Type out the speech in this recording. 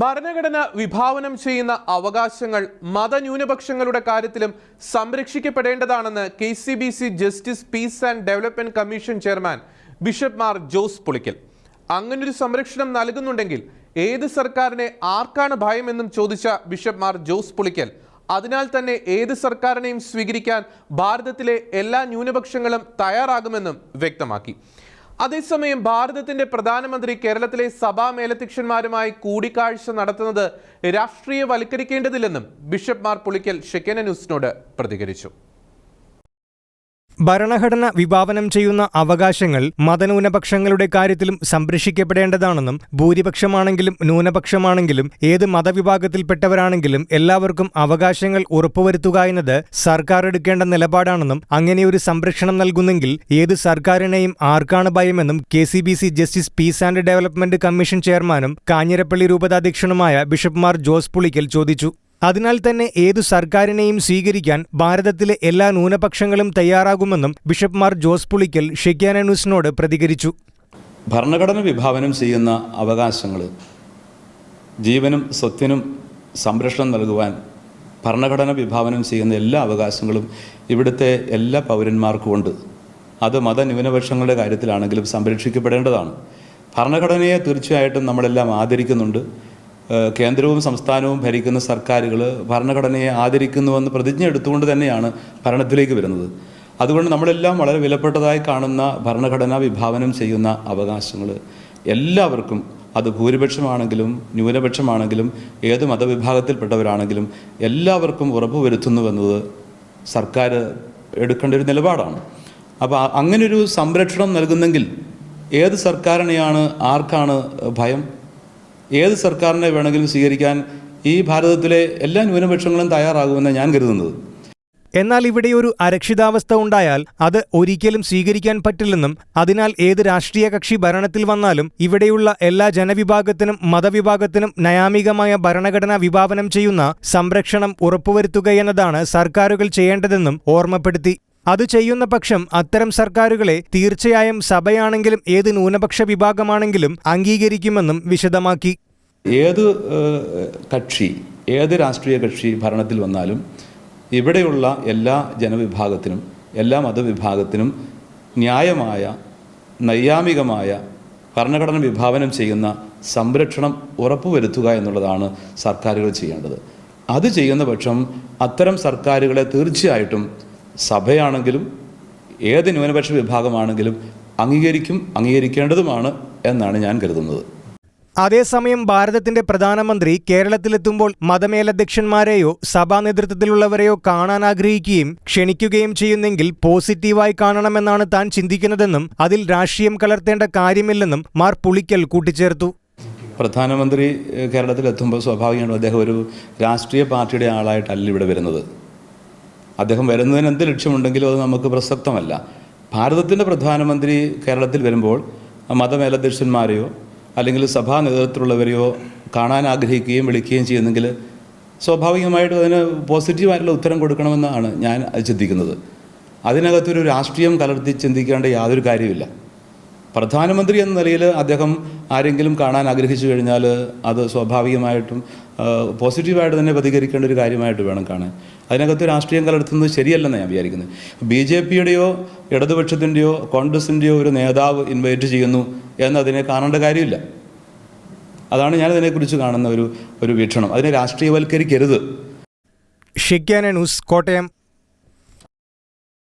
ഭരണഘടന വിഭാവനം ചെയ്യുന്ന അവകാശങ്ങൾ മതന്യൂനപക്ഷങ്ങളുടെ കാര്യത്തിലും സംരക്ഷിക്കപ്പെടേണ്ടതാണെന്ന് K C B C justice peace and development commission chairman bishop Mar Jose Pulickal. അങ്ങനൊരു സംരക്ഷണം നൽകുന്നുണ്ടെങ്കിൽ ഏത് സർക്കാരിനെ ആർക്കാണ് ഭയമെന്നും ചോദിച്ച ബിഷപ്പ് മാർ ജോസ് പുളിക്കൽ. അതിനാൽ തന്നെ ഏത് സർക്കാരിനെയും സ്വീകരിക്കാൻ ഭാരതത്തിലെ എല്ലാ ന്യൂനപക്ഷങ്ങളും തയ്യാറാകുമെന്നും വ്യക്തമാക്കി. അതേസമയം ഭാരതത്തിന്റെ പ്രധാനമന്ത്രി കേരളത്തിലെ സഭാ മേലധ്യക്ഷന്മാരുമായി കൂടിക്കാഴ്ച നടത്തുന്നത് രാഷ്ട്രീയവൽക്കരിക്കേണ്ടതില്ലെന്നും ബിഷപ്പ് മാർ പുളിക്കൽ ഷെക്കന ന്യൂസിനോട് പ്രതികരിച്ചു. ഭരണഘടന വിഭാവനം ചെയ്യുന്ന അവകാശങ്ങൾ മതന്യൂനപക്ഷങ്ങളുടെ കാര്യത്തിലും സംരക്ഷിക്കപ്പെടേണ്ടതാണെന്നും ഭൂരിപക്ഷമാണെങ്കിലും ന്യൂനപക്ഷമാണെങ്കിലും ഏത് മതവിഭാഗത്തിൽപ്പെട്ടവരാണെങ്കിലും എല്ലാവർക്കും അവകാശങ്ങൾ ഉറപ്പുവരുത്തുക എന്നത് സർക്കാർ എടുക്കേണ്ട നിലപാടാണെന്നും അങ്ങനെയൊരു സംരക്ഷണം നൽകുന്നെങ്കിൽ ഏത് സർക്കാരിനെയും ആർക്കാണ് ഭയമെന്നും K C B C justice peace and development commission ചെയർമാനും കാഞ്ഞിരപ്പള്ളി രൂപതാധ്യക്ഷനുമായ ബിഷപ്പ്മാർ ജോസ് പുളിക്കൽ ചോദിച്ചു അതിനാൽ തന്നെ ഏതു സർക്കാരിനെയും സ്വീകരിക്കാൻ ഭാരതത്തിലെ എല്ലാ ന്യൂനപക്ഷങ്ങളും തയ്യാറാകുമെന്നും ബിഷപ്പ് മാർ ജോസ് പുളിക്കൽ ഷെക്യാന പ്രതികരിച്ചു. ഭരണഘടന വിഭാവനം ചെയ്യുന്ന അവകാശങ്ങൾ ജീവനും സ്വത്തിനും സംരക്ഷണം നൽകുവാൻ ഭരണഘടന വിഭാവനം ചെയ്യുന്ന എല്ലാ അവകാശങ്ങളും ഇവിടുത്തെ എല്ലാ പൗരന്മാർക്കും ഉണ്ട്. അത് മതന്യൂനപക്ഷങ്ങളുടെ കാര്യത്തിലാണെങ്കിലും സംരക്ഷിക്കപ്പെടേണ്ടതാണ്. ഭരണഘടനയെ തീർച്ചയായിട്ടും നമ്മളെല്ലാം ആദരിക്കുന്നുണ്ട്. കേന്ദ്രവും സംസ്ഥാനവും ഭരിക്കുന്ന സർക്കാരുകൾ ഭരണഘടനയെ ആദരിക്കുന്നുവെന്ന് പ്രതിജ്ഞ എടുത്തുകൊണ്ട് തന്നെയാണ് ഭരണത്തിലേക്ക് വരുന്നത്. അതുകൊണ്ട് നമ്മളെല്ലാം വളരെ വിലപ്പെട്ടതായി കാണുന്ന ഭരണഘടന വിഭാവനം ചെയ്യുന്ന അവകാശങ്ങൾ എല്ലാവർക്കും അത് ഭൂരിപക്ഷമാണെങ്കിലും ന്യൂനപക്ഷമാണെങ്കിലും ഏത് മതവിഭാഗത്തിൽപ്പെട്ടവരാണെങ്കിലും എല്ലാവർക്കും ഉറപ്പുവരുത്തുന്നുവെന്നത് സർക്കാർ എടുക്കേണ്ട ഒരു നിലപാടാണ്. അപ്പോൾ അങ്ങനെ അങ്ങനൊരു സംരക്ഷണം നൽകുന്നെങ്കിൽ ഏത് സർക്കാരിനെയാണ് ആർക്കാണ് ഭയം? ഏത് സർക്കാരിനെ വേണമെങ്കിലും സ്വീകരിക്കാൻ ഈ ഭാരതത്തിലെ എല്ലാ ന്യൂനപക്ഷങ്ങളും തയ്യാറാകുമെന്ന് ഞാൻ കരുതുന്നത്. എന്നാൽ ഇവിടെ ഒരു അരക്ഷിതാവസ്ഥ ഉണ്ടായാൽ അത് ഒരിക്കലും സ്വീകരിക്കാൻ പറ്റില്ലെന്നും അതിനാൽ ഏത് രാഷ്ട്രീയ കക്ഷി ഭരണത്തിൽ വന്നാലും ഇവിടെയുള്ള എല്ലാ ജനവിഭാഗത്തിനും മതവിഭാഗത്തിനും നയാമികമായ ഭരണഘടന വിഭാവനം ചെയ്യുന്ന സംരക്ഷണം ഉറപ്പുവരുത്തുകയെന്നതാണ് സർക്കാരുകൾ ചെയ്യേണ്ടതെന്നും ഓർമ്മപ്പെടുത്തി അത് ചെയ്യുന്ന പക്ഷം അത്തരം സർക്കാരുകളെ തീർച്ചയായും സഭയാണെങ്കിലും ഏത് ന്യൂനപക്ഷ വിഭാഗമാണെങ്കിലും അംഗീകരിക്കുമെന്നും വിശദമാക്കി. ഏത് കക്ഷി ഏത് രാഷ്ട്രീയ കക്ഷി ഭരണത്തിൽ വന്നാലും ഇവിടെയുള്ള എല്ലാ ജനവിഭാഗത്തിനും എല്ലാ മതവിഭാഗത്തിനും ന്യായമായ നൈയാമികമായ ഭരണഘടന വിഭാവനം ചെയ്യുന്ന സംരക്ഷണം ഉറപ്പുവരുത്തുക എന്നുള്ളതാണ് സർക്കാരുകൾ ചെയ്യേണ്ടത്. അത് ചെയ്യുന്ന പക്ഷം അത്തരം സർക്കാരുകളെ തീർച്ചയായിട്ടും സഭയാണെങ്കിലും ഏത് ന്യൂനപക്ഷ വിഭാഗമാണെങ്കിലും അംഗീകരിക്കും അംഗീകരിക്കേണ്ടതുമാണ് എന്നാണ് ഞാൻ കരുതുന്നത്. അതേസമയം ഭാരതത്തിന്റെ പ്രധാനമന്ത്രി കേരളത്തിലെത്തുമ്പോൾ മതമേലധ്യക്ഷന്മാരെയോ സഭാ നേതൃത്വത്തിലുള്ളവരെയോ കാണാൻ ആഗ്രഹിക്കുകയും ക്ഷണിക്കുകയും ചെയ്യുന്നെങ്കിൽ പോസിറ്റീവായി കാണണമെന്നാണ് താൻ ചിന്തിക്കുന്നതെന്നും അതിൽ രാഷ്ട്രീയം കലർത്തേണ്ട കാര്യമില്ലെന്നും മാർ പുളിക്കൽ കൂട്ടിച്ചേർത്തു. പ്രധാനമന്ത്രി കേരളത്തിലെത്തുമ്പോൾ സ്വാഭാവികമാണ് അദ്ദേഹം ഒരു രാഷ്ട്രീയ പാർട്ടിയുടെ ആളായിട്ടല്ല ഇവിടെ വരുന്നത്. അദ്ദേഹം വരുന്നതിന് എന്ത് ലക്ഷ്യമുണ്ടെങ്കിലും അത് നമുക്ക് പ്രസക്തമല്ല. ഭാരതത്തിന്റെ പ്രധാനമന്ത്രി കേരളത്തിൽ വരുമ്പോൾ മതമേലധ്യക്ഷന്മാരെയോ അല്ലെങ്കിൽ സഭാ നേതൃത്വത്തിലുള്ളവരെയോ കാണാൻ ആഗ്രഹിക്കുകയും വിളിക്കുകയും ചെയ്യുന്നെങ്കിൽ സ്വാഭാവികമായിട്ടും അതിന് പോസിറ്റീവായിട്ടുള്ള ഉത്തരം കൊടുക്കണമെന്നാണ് ഞാൻ ചിന്തിക്കുന്നത്. അതിനകത്തൊരു രാഷ്ട്രീയം കലർത്തി ചിന്തിക്കേണ്ട യാതൊരു കാര്യമില്ല പ്രധാനമന്ത്രി എന്ന നിലയിൽ അദ്ദേഹം ആരെങ്കിലും കാണാൻ ആഗ്രഹിച്ചു കഴിഞ്ഞാൽ അത് സ്വാഭാവികമായിട്ടും പോസിറ്റീവായിട്ട് തന്നെ പ്രതികരിക്കേണ്ട ഒരു കാര്യമായിട്ട് വേണം കാണാൻ. അതിനകത്ത് രാഷ്ട്രീയം കലർത്തുന്നത് ശരിയല്ലെന്ന് ഞാൻ വിചാരിക്കുന്നത്. ബി ജെ പിയുടെയോ ഇടതുപക്ഷത്തിന്റെയോ കോൺഗ്രസിന്റെയോ ഒരു നേതാവ് ഇൻവൈറ്റ് ചെയ്യുന്നു എന്നതിനെ കാണേണ്ട കാര്യമില്ല. അതാണ് ഞാൻ ഇതിനെക്കുറിച്ച് കാണുന്ന ഒരു ഒരു വീക്ഷണം. അതിനെ രാഷ്ട്രീയവൽക്കരിക്കരുത്. ഷിഗ്യാന ന്യൂസ് കോട്ടയം.